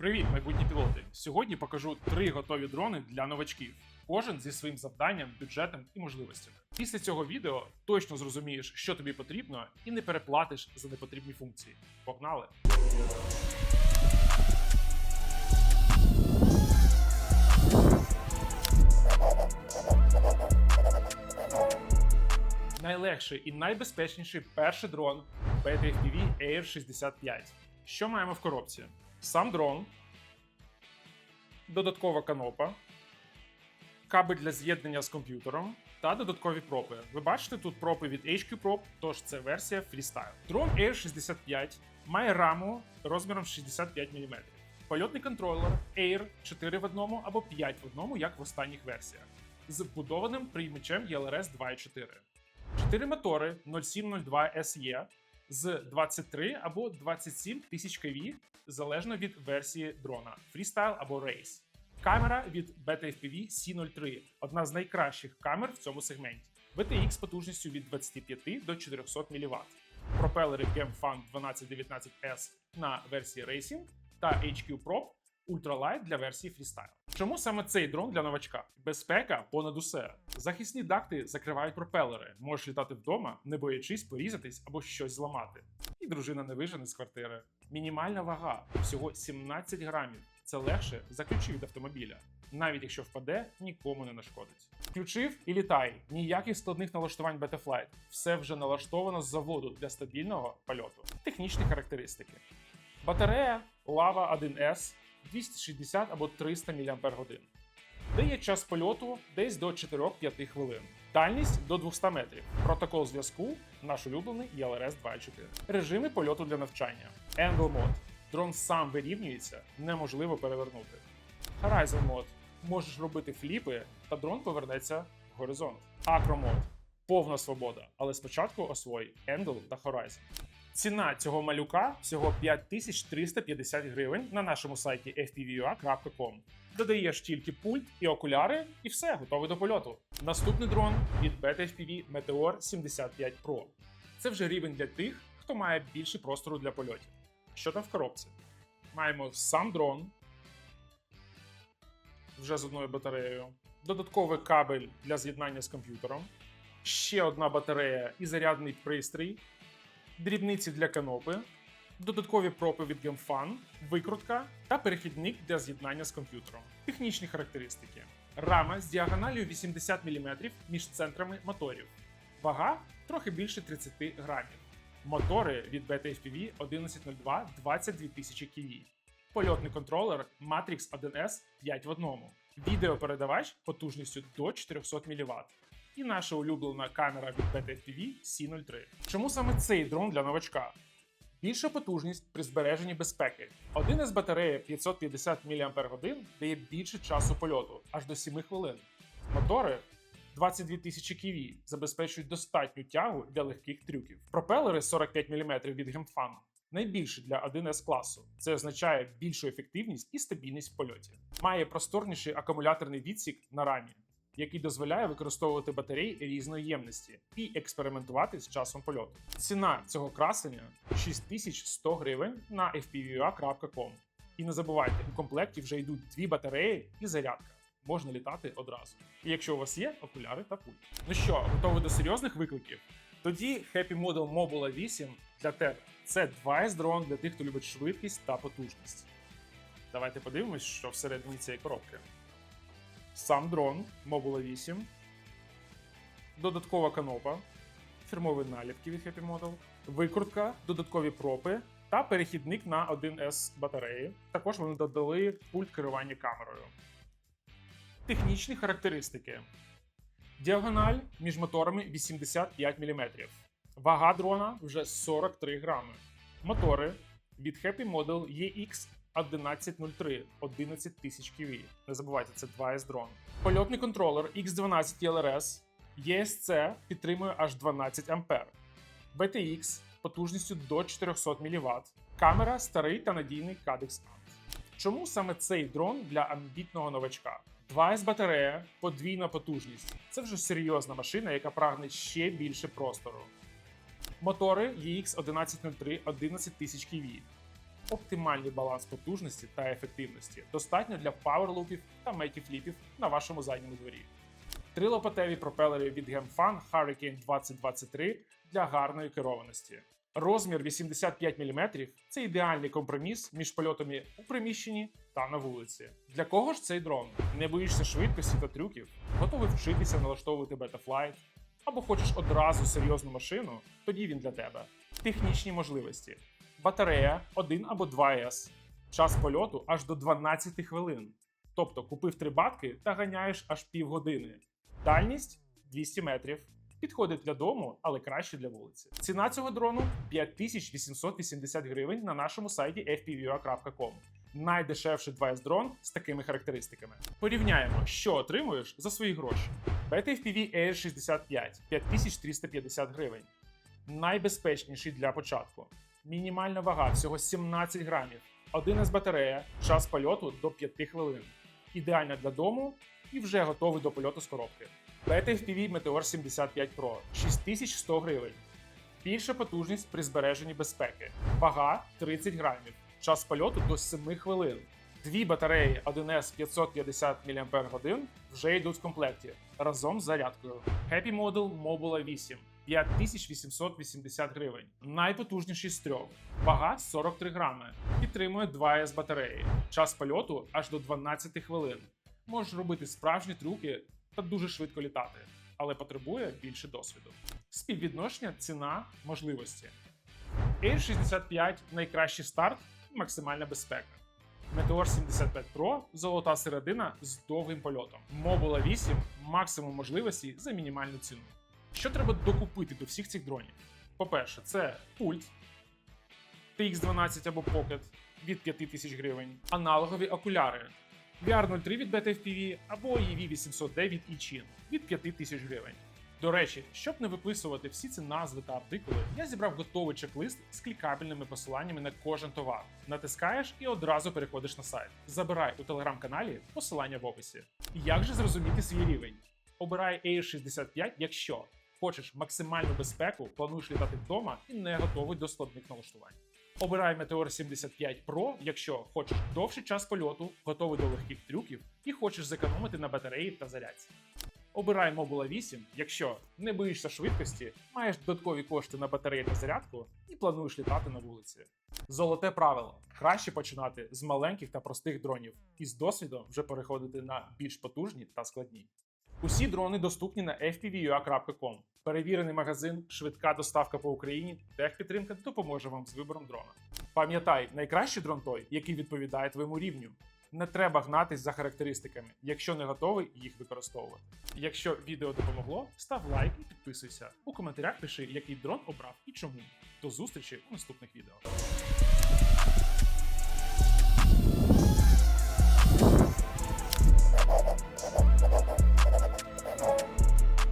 Привіт, майбутні пілоти! Сьогодні покажу три готові дрони для новачків. Кожен зі своїм завданням, бюджетом і можливостями. Після цього відео точно зрозумієш, що тобі потрібно, і не переплатиш за непотрібні функції. Погнали! Найлегший і найбезпечніший перший дрон BTFPV Air 65. Що маємо в коробці? Сам дрон, додаткова канопа, кабель для з'єднання з комп'ютером та додаткові пропи. Ви бачите тут пропи від HQ Prop, тож це версія Freestyle. Дрон Air 65 має раму розміром 65 мм. Польотний контролер Air 4 в одному або 5 в одному, як в останніх версіях, з вбудованим приймачем ELRS 2.4. 4 мотори 0702 SE з 23 або 27 тисяч кВ, залежно від версії дрона Freestyle або Race. Камера від BTFPV C03 одна з найкращих камер в цьому сегменті. VTX потужністю від 25 до 400 мВт. Пропелери GameFun 1219S на версії Racing та HQ Prop Ultralight для версії Freestyle. Чому саме цей дрон для новачка? Безпека понад усе. Захисні дакти закривають пропелери. Можеш літати вдома, не боячись порізатись або щось зламати. І дружина не вижене з квартири. Мінімальна вага всього 17 грамів. Це легше за ключі від автомобіля. Навіть якщо впаде, нікому не нашкодить. Включив і літай. Ніяких складних налаштувань Betaflight. Все вже налаштовано з заводу для стабільного польоту. Технічні характеристики. Батарея Lava 1S 260 або 300 мАч. Дає час польоту десь до 4-5 хвилин. Дальність до 200 метрів. Протокол зв'язку наш улюблений ELRS 2.4. Режими польоту для навчання. Angle Mode. Дрон сам вирівнюється, неможливо перевернути. Horizon Mode. Можеш робити фліпи, та дрон повернеться в горизонт. Acro Mode. Повна свобода, але спочатку освой Angle та Horizon. Ціна цього малюка всього 5350 гривень на нашому сайті fpvua.com. Додаєш тільки пульт і окуляри, і все, готовий до польоту. Наступний дрон від BetFPV Meteor 75 Pro. Це вже рівень для тих, хто має більше простору для польотів. Що там в коробці? Маємо сам дрон вже з одною батареєю, додатковий кабель для з'єднання з комп'ютером, ще одна батарея і зарядний пристрій, дрібниці для канопи, додаткові пропи від GameFun, викрутка та перехідник для з'єднання з комп'ютером. Технічні характеристики: рама з діагоналію 80 мм між центрами моторів. Вага трохи більше 30 грамів. Мотори від BTFPV 1102 22 тисячі кВ. Польотний контролер Matrix 1S 5 в одному. Відеопередавач потужністю до 400 мВт. І наша улюблена камера від BTFPV C03. Чому саме цей дрон для новачка? Більша потужність при збереженні безпеки. Один із батареї 550 мАч дає більше часу польоту аж до 7 хвилин. Мотори 22 тисячі кВ забезпечують достатню тягу для легких трюків. Пропелери 45 мм від GameFun найбільше для 1С класу. Це означає більшу ефективність і стабільність в польоті. Має просторніший акумуляторний відсік на рамі, який дозволяє використовувати батареї різної ємності і експериментувати з часом польоту. Ціна цього красення 6100 гривень на fpva.com. І не забувайте, у комплекті вже йдуть дві батареї і зарядка. Можна літати одразу. І якщо у вас є окуляри та пульт. Ну що, готові до серйозних викликів? Тоді Happy Model Mobile 8 для тебе. Це 2S дрон для тих, хто любить швидкість та потужність. Давайте подивимось, що всередині цієї коробки. Сам дрон Mobile 8, додаткова канопа, фірмові наліпки від Happy Model, викрутка, додаткові пропи та перехідник на 1С батареї. Також вони додали пульт керування камерою. Технічні характеристики. Діагональ між моторами 85 мм. Вага дрона вже 43 грами. Мотори від Happy Model EX 1103 11 тисяч кВ. Не забувайте, це 2S дрон. Польотний контролер X12 LRS ESC підтримує аж 12 А. BTX потужністю до 400 мВт. Камера старий та надійний Cadex ANT. Чому саме цей дрон для амбітного новачка? 2С батарея, подвійна потужність. Це вже серйозна машина, яка прагне ще більше простору. Мотори EX 1103 11 тисяч кВ. Оптимальний баланс потужності та ефективності, достатньо для пауерлупів та мейкіфліпів на вашому задньому дворі. Три лопатеві пропелери від GameFan Hurricane 2023 для гарної керованості. Розмір 85 мм – це ідеальний компроміс між польотами у приміщенні та на вулиці. Для кого ж цей дрон? Не боїшся швидкості та трюків, готовий вчитися налаштовувати бетафлайт, або хочеш одразу серйозну машину, тоді він для тебе. Технічні можливості: батарея 1 або 2С, час польоту аж до 12 хвилин. Тобто купив три батки та ганяєш аж півгодини. Дальність 200 метрів. Підходить для дому, але краще для вулиці. Ціна цього дрону 5880 гривень на нашому сайті fpvua.com. Найдешевший 2S дрон з такими характеристиками. Порівняємо, що отримуєш за свої гроші. BTFPV Air 65 5350 гривень. Найбезпечніший для початку. Мінімальна вага всього 17 грамів. 1 з батарея, час польоту до 5 хвилин. Ідеальна для дому і вже готовий до польоту з коробки. BTFPV Meteor 75 Pro 6100 гривень. Більша потужність при збереженні безпеки. Вага 30 грамів. Час польоту до 7 хвилин. Дві батареї 1С 550 мАч вже йдуть в комплекті разом з зарядкою. Happy Model Mobula 8 5880 гривень. Найпотужніший з трьох. Вага 43 грами. Підтримує 2С батареї. Час польоту аж до 12 хвилин. Можеш робити справжні трюки та дуже швидко літати, але потребує більше досвіду. Співвідношення ціна можливості. Air 65 найкращий старт максимальна безпека. Meteor 75 Pro золота середина з довгим польотом. Mobula 8 максимум можливості за мінімальну ціну. Що треба докупити до всіх цих дронів? По-перше, це пульт TX12 або Pocket від 5000 гривень, аналогові окуляри VR03 від BTFPV або EV800D від Ichin від 5000 гривень. До речі, щоб не виписувати всі ці назви та артикули, я зібрав готовий чек-лист з клікабельними посиланнями на кожен товар. Натискаєш і одразу переходиш на сайт. Забирай у телеграм-каналі посилання в описі. Як же зрозуміти свій рівень? Обирай Air 65, якщо хочеш максимальну безпеку, плануєш літати вдома і не готовий до складних налаштувань. Обирай Meteor 75 Pro, якщо хочеш довший час польоту, готовий до легких трюків і хочеш зекономити на батареї та зарядці. Обирай Mobula 8, якщо не боїшся швидкості, маєш додаткові кошти на батареї та зарядку і плануєш літати на вулиці. Золоте правило: краще починати з маленьких та простих дронів, і з досвідом вже переходити на більш потужні та складні. Усі дрони доступні на fpvua.com. Перевірений магазин, швидка доставка по Україні, техпідтримка допоможе вам з вибором дрона. Пам'ятай, найкращий дрон той, який відповідає твоєму рівню. Не треба гнатись за характеристиками, якщо не готовий їх використовувати. Якщо відео допомогло, став лайк і підписуйся. У коментарях пиши, який дрон обрав і чому. До зустрічі у наступних відео.